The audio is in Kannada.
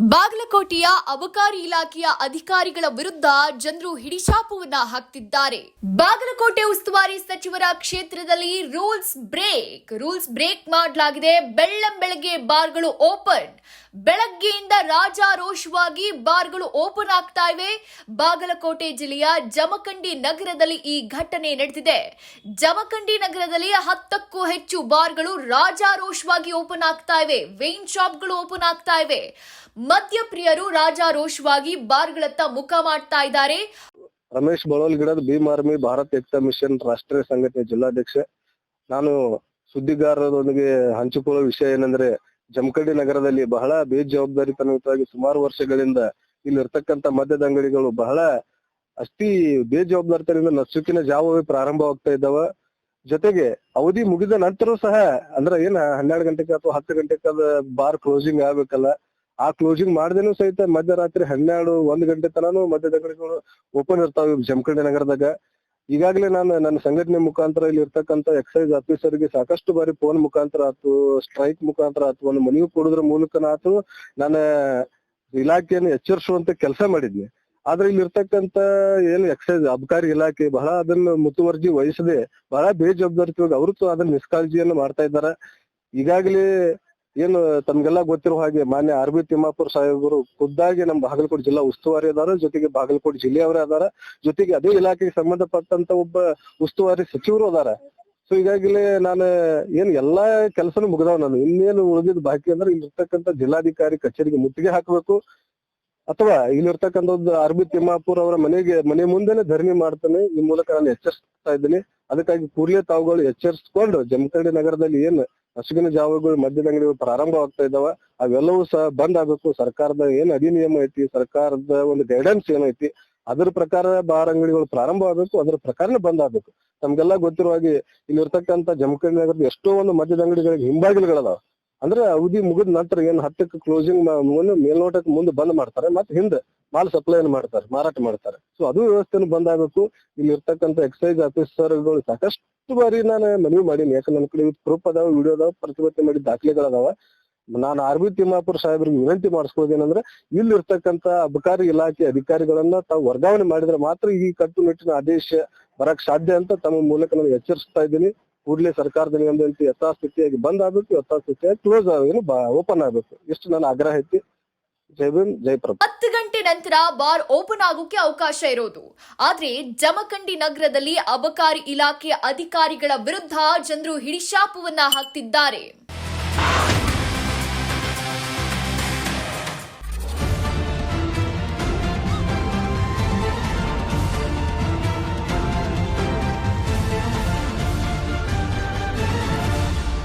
ಬಾಗಲಕೋಟೆಯ ಅಬಕಾರಿ ಇಲಾಖೆಯ ಅಧಿಕಾರಿಗಳ ವಿರುದ್ಧ ಜನರು ಹಿಡಿಶಾಪವನ್ನ ಹಾಕ್ತಿದ್ದಾರೆ. ಬಾಗಲಕೋಟೆ ಉಸ್ತುವಾರಿ ಸಚಿವರ ಕ್ಷೇತ್ರದಲ್ಲಿ ರೂಲ್ಸ್ ಬ್ರೇಕ್ ರೂಲ್ಸ್ ಬ್ರೇಕ್ ಮಾಡಲಾಗಿದೆ. ಬೆಳ್ಳಂ ಬೆಳಗ್ಗೆ ಬಾರ್ಗಳು ಓಪನ್. ಬೆಳಗ್ಗೆಯಿಂದ ರಾಜಾರೋಷವಾಗಿ ಬಾರ್ಗಳು ಓಪನ್ ಆಗ್ತಾ ಇವೆ. ಬಾಗಲಕೋಟೆ ಜಿಲ್ಲೆಯ ಜಮಖಂಡಿ ನಗರದಲ್ಲಿ ಈ ಘಟನೆ ನಡೆದಿದೆ. ಜಮಖಂಡಿ ನಗರದಲ್ಲಿ ಹತ್ತಕ್ಕೂ ಹೆಚ್ಚು ಬಾರ್ಗಳು ರಾಜಾರೋಷವಾಗಿ ಓಪನ್ ಆಗ್ತಾ ಇವೆ. ವೈನ್ ಶಾಪ್ಗಳು ಓಪನ್ ಆಗ್ತಾ ಇವೆ. ಮದ್ಯಪ್ರಿಯರು ರಾಜಾರೋಷವಾಗಿ ಬಾರ್ಗಳತ್ತ ಮುಖ ಮಾಡ್ತಾ ಇದ್ದಾರೆ. ರಮೇಶ್ ಗಿಡದ ಭೀಮ್ ಆರ್ಮಿ ಭಾರತ್ ಏಕತಾ ಮಿಷನ್ ರಾಷ್ಟ್ರೀಯ ಸಂಘಟನೆ ಜಿಲ್ಲಾಧ್ಯಕ್ಷ. ನಾನು ಸುದ್ದಿಗಾರರೊಂದಿಗೆ ಹಂಚಿಕೊಳ್ಳುವ ವಿಷಯ ಏನಂದ್ರೆ ಜಮಖಂಡಿ ನಗರದಲ್ಲಿ ಬಹಳ ಬೇಜವಾಬ್ದಾರಿತನಯುತವಾಗಿ ಸುಮಾರು ವರ್ಷಗಳಿಂದ ಇಲ್ಲಿರ್ತಕ್ಕಂತ ಮದ್ಯದ ಅಂಗಡಿಗಳು ಬಹಳ ಅಷ್ಟಿ ಬೇಜವಾಬ್ದಾರಿತನದಿಂದ ನಸುಕಿನ ಜಾವವೇ ಪ್ರಾರಂಭವಾಗ್ತಾ ಇದ್ದಾವ. ಜೊತೆಗೆ ಅವಧಿ ಮುಗಿದ ನಂತರ ಸಹ ಅಂದ್ರೆ ಏನ ಹನ್ನೆರಡು ಗಂಟೆಗೆ ಅಥವಾ ಹತ್ತು ಗಂಟೆಗೆ ಬಾರ್ ಕ್ಲೋಸಿಂಗ್ ಆಗ್ಬೇಕಲ್ಲ. ಆ ಕ್ಲೋಸಿಂಗ್ ಮಾಡ್ದೇನು ಸಹಿತ ಮಧ್ಯರಾತ್ರಿ ಹನ್ನೆರಡು, ಒಂದ್ ಗಂಟೆ ತನಾನು ಮದ್ಯದ ಅಂಗಡಿಗಳು ಓಪನ್ ಇರ್ತಾವ ಜಮಖಂಡಿ ನಗರದಾಗ. ಈಗಾಗಲೇ ನಾನು ನನ್ನ ಸಂಘಟನೆ ಮುಖಾಂತರ ಇಲ್ಲಿ ಇರ್ತಕ್ಕಂತ ಎಕ್ಸೈಸ್ ಆಫೀಸರ್ಗೆ ಸಾಕಷ್ಟು ಬಾರಿ ಫೋನ್ ಮುಖಾಂತರ ಆತು, ಸ್ಟ್ರೈಕ್ ಮುಖಾಂತರ ಆತು, ಒಂದು ಮನವಿ ಕೊಡೋದ್ರ ಮೂಲಕ ಆತು ನಾನು ಇಲಾಖೆಯನ್ನು ಎಚ್ಚರಿಸುವಂತ ಕೆಲಸ ಮಾಡಿದ್ನಿ ಆದ್ರೆ ಇಲ್ಲಿ ಇರ್ತಕ್ಕಂತ ಏನು ಎಕ್ಸೈಸ್ ಅಬಕಾರಿ ಇಲಾಖೆ ಬಹಳ ಅದನ್ನ ಮುತುವರ್ಜಿ ವಹಿಸದೆ ಬಹಳ ಬೇಜವಾಬ್ದಾರಿತವಾಗಿ ಅವರು ಅದನ್ನ ನಿಷ್ಕಾಳಜಿಯನ್ನು ಮಾಡ್ತಾ ಇದ್ದಾರೆ. ಈಗಾಗಲೇ ಏನು ತಮ್ಗೆಲ್ಲ ಗೊತ್ತಿರೋ ಹಾಗೆ ಮಾನ್ಯ ಆರ್ ಬಿ ತಿಮ್ಮಾಪುರ ಸಾಹೇಬರು ಖುದ್ದಾಗಿ ನಮ್ಮ ಬಾಗಲಕೋಟೆ ಜಿಲ್ಲಾ ಉಸ್ತುವಾರಿ ಅದಾರ, ಜೊತೆಗೆ ಬಾಗಲಕೋಟೆ ಜಿಲ್ಲೆಯವರೇ ಅದಾರ, ಜೊತೆಗೆ ಅದೇ ಇಲಾಖೆಗೆ ಸಂಬಂಧಪಟ್ಟಂತ ಒಬ್ಬ ಉಸ್ತುವಾರಿ ಸಚಿವರು ಅದಾರ. ಸೊ ಈಗಾಗಲೇ ನಾನು ಏನ್ ಎಲ್ಲಾ ಕೆಲಸನೂ ಮುಗ್ದಾವ ನಾನು. ಇನ್ನೇನು ಉಳಿದಿದ್ ಬಾಕಿ ಅಂದ್ರೆ ಇಲ್ಲಿರ್ತಕ್ಕಂತ ಜಿಲ್ಲಾಧಿಕಾರಿ ಕಚೇರಿಗೆ ಮುತ್ತಿಗೆ ಹಾಕಬೇಕು. ಅಥವಾ ಇಲ್ಲಿರ್ತಕ್ಕಂಥ ಒಂದು ಆರ್ ಬಿ ತಿಮ್ಮಾಪುರ್ ಅವರ ಮನೆಗೆ, ಮನೆ ಮುಂದೆನೆ ಧರಣಿ ಮಾಡ್ತಾನೆ. ಈ ಮೂಲಕ ನಾನು ಎಚ್ಚರಿಸ್ತಾ ಇದ್ದೀನಿ. ಅದಕ್ಕಾಗಿ ಕೂಡಲೇ ತಾವುಗಳು ಎಚ್ಚರಿಸ್ಕೊಂಡು ಜಮಖಂಡಿ ನಗರದಲ್ಲಿ ಏನ್ ಹಸುಗಿನ ಜಾವಗಳು ಮದ್ಯದ ಅಂಗಡಿಗಳು ಪ್ರಾರಂಭವಾಗ್ತಾ ಇದಾವ ಅವೆಲ್ಲವೂ ಸಹ ಬಂದ್ ಆಗ್ಬೇಕು. ಸರ್ಕಾರದ ಏನ್ ಅಧಿನಿಯಮ ಐತಿ, ಸರ್ಕಾರದ ಒಂದು ಗೈಡೆನ್ಸ್ ಏನೈತಿ ಅದ್ರ ಪ್ರಕಾರ ಬಾರ್ ಅಂಗಡಿಗಳು ಪ್ರಾರಂಭ ಆಗ್ಬೇಕು, ಅದ್ರ ಪ್ರಕಾರನೇ ಬಂದ್ ಆಗ್ಬೇಕು. ನಮ್ಗೆಲ್ಲ ಗೊತ್ತಿರುವ ಹಾಗೆ ಇಲ್ಲಿರ್ತಕ್ಕಂಥ ಜಮಖಂಡಿ ನಗರದ ಎಷ್ಟೋ ಒಂದು ಮದ್ಯದ ಅಂಗಡಿಗಳಿಗೆ ಹಿಂಬಾಗಿಲುಗಳದಾವ ಅಂದ್ರೆ ಅವಧಿ ಮುಗಿದ ನಂತರ ಏನ್ ಹತ್ತಕ್ಕೆ ಕ್ಲೋಸಿಂಗ್ ಮುಂದೆ ಮೇಲ್ನೋಟಕ್ಕೆ ಮುಂದೆ ಬಂದ್ ಮಾಡ್ತಾರೆ, ಮತ್ತೆ ಹಿಂದೆ ಮಾಲ್ ಸಪ್ಲೈ ಮಾಡ್ತಾರೆ, ಮಾರಾಟ ಮಾಡ್ತಾರೆ. ಸೊ ಅದು ವ್ಯವಸ್ಥೆನು ಬಂದ್ ಆಗ್ಬೇಕು. ಇಲ್ಲಿ ಇರ್ತಕ್ಕಂಥ ಎಕ್ಸೈಸ್ ಆಫೀಸರ್ಗಳು ಸಾಕಷ್ಟು ಬಾರಿ ನಾನು ಮನವಿ ಮಾಡೀನಿ. ಯಾಕಂದ್ರೆ ನನ್ನ ಕಡೆ ಪ್ರೂಫ್ ಅದಾವ ವಿಡಿಯೋ ಅದಾವ, ಪ್ರತಿಭಟನೆ ಮಾಡಿ ದಾಖಲೆಗಳದಾವ ನಾನು ಆರ್ ಬಿ ತಿಮ್ಮಾಪುರ ಸಾಹೇಬ್ರಿಗೆ ವಿನಂತಿ ಇಲ್ಲಿ ಇರ್ತಕ್ಕಂತ ಅಬಕಾರಿ ಇಲಾಖೆ ಅಧಿಕಾರಿಗಳನ್ನ ತಾವು ವರ್ಗಾವಣೆ ಮಾಡಿದ್ರೆ ಮಾತ್ರ ಈ ಕಟ್ಟುನಿಟ್ಟಿನ ಆದೇಶ ಬರಕ್ ಸಾಧ್ಯ ಅಂತ ತಮ್ಮ ಮೂಲಕ ನಾನು ಎಚ್ಚರಿಸ್ತಾ ಇದ್ದೀನಿ. ಕೂಡಲೇ ಸರ್ಕಾರದ ನಿಯಮದಂತೆ ಯಥಾಸ್ಥಿತಿಯಾಗಿ ಬಂದ್ ಆಗ್ಬೇಕು, ಯಥಾಸ್ಥಿತಿಯಾಗಿ ಕ್ಲೋಸ್ ಏನು ಓಪನ್ ಆಗ್ಬೇಕು. ಇಷ್ಟು ನನ್ನ ಆಗ್ರಹ ಐತಿ. ಹತ್ತು ಗಂಟೆ ನಂತರ ಬಾರ್ ಓಪನ್ ಆಗೋಕೆ ಅವಕಾಶ ಇರೋದು. ಆದ್ರೆ ಜಮಖಂಡಿ ನಗರದಲ್ಲಿ ಅಬಕಾರಿ ಇಲಾಖೆ ಅಧಿಕಾರಿಗಳ ವಿರುದ್ಧ ಜನರು ಹಿಡಿಶಾಪವನ್ನ ಹಾಕ್ತಿದ್ದಾರೆ.